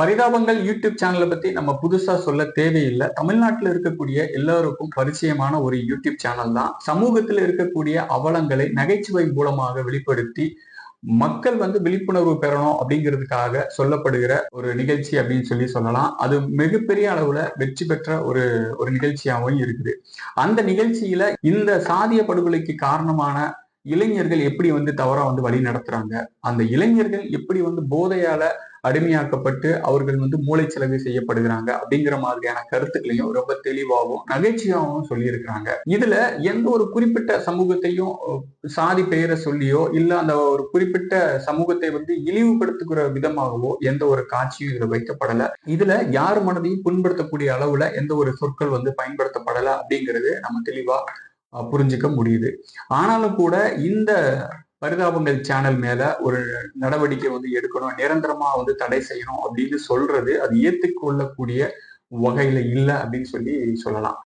பரிதாபங்கள் YouTube சேனலை பத்தி நம்ம புதுசா சொல்ல தேவையில்லை. தமிழ்நாட்டில் இருக்கக்கூடிய எல்லாருக்கும் பரிச்சயமான ஒரு யூடியூப் சேனல் தான். சமூகத்தில் இருக்கக்கூடிய அவலங்களை நகைச்சுவை மூலமாக வெளிப்படுத்தி மக்கள் வந்து விழிப்புணர்வு பெறணும் அப்படிங்கிறதுக்காக சொல்லப்படுகிற ஒரு நிகழ்ச்சி அப்படின்னு சொல்லி சொல்லலாம். அது மிகப்பெரிய அளவுல வெற்றி பெற்ற ஒரு ஒரு நிகழ்ச்சியாகவும் இருக்குது. அந்த நிகழ்ச்சியில இந்த சாதிய படுகொலைக்கு காரணமான இளைஞர்கள் எப்படி வந்து தவறா வந்து வழி நடத்துறாங்க? அந்த இளைஞர்கள் எப்படி வந்து போதையால அடிமையாக்கப்பட்டு அவர்கள் வந்து மூளைச்சலவை செய்யப்படுகிறாங்க அப்படிங்கிற மாதிரியான கருத்துக்களையும் ரொம்ப தெளிவாகவும் நகைச்சுவாகவும் சொல்லியிருக்கிறாங்க. இதுல எந்த ஒரு குறிப்பிட்ட சமூகத்தையும் சாதி பெயரை சொல்லியோ இல்ல அந்த ஒரு குறிப்பிட்ட சமூகத்தை வந்து இழிவுபடுத்துகிற விதமாகவோ எந்த ஒரு காட்சியும் இதுல வைக்கப்படல. இதுல யார் மனதையும் புண்படுத்தக்கூடிய அளவுல எந்த ஒரு சொற்கள் வந்து பயன்படுத்தப்படல அப்படிங்கிறது நம்ம தெளிவா புரிஞ்சுக்க முடியுது. ஆனாலும் கூட இந்த பரிதாபங்கள் சேனல் மேல ஒரு நடவடிக்கை வந்து எடுக்கணும் நிரந்தரமா வந்து தடை செய்யணும் அப்படின்னு சொல்றது அது ஏற்றுக்கொள்ளக்கூடிய வகையில இல்லை அப்படின்னு சொல்லி சொல்லலாம்.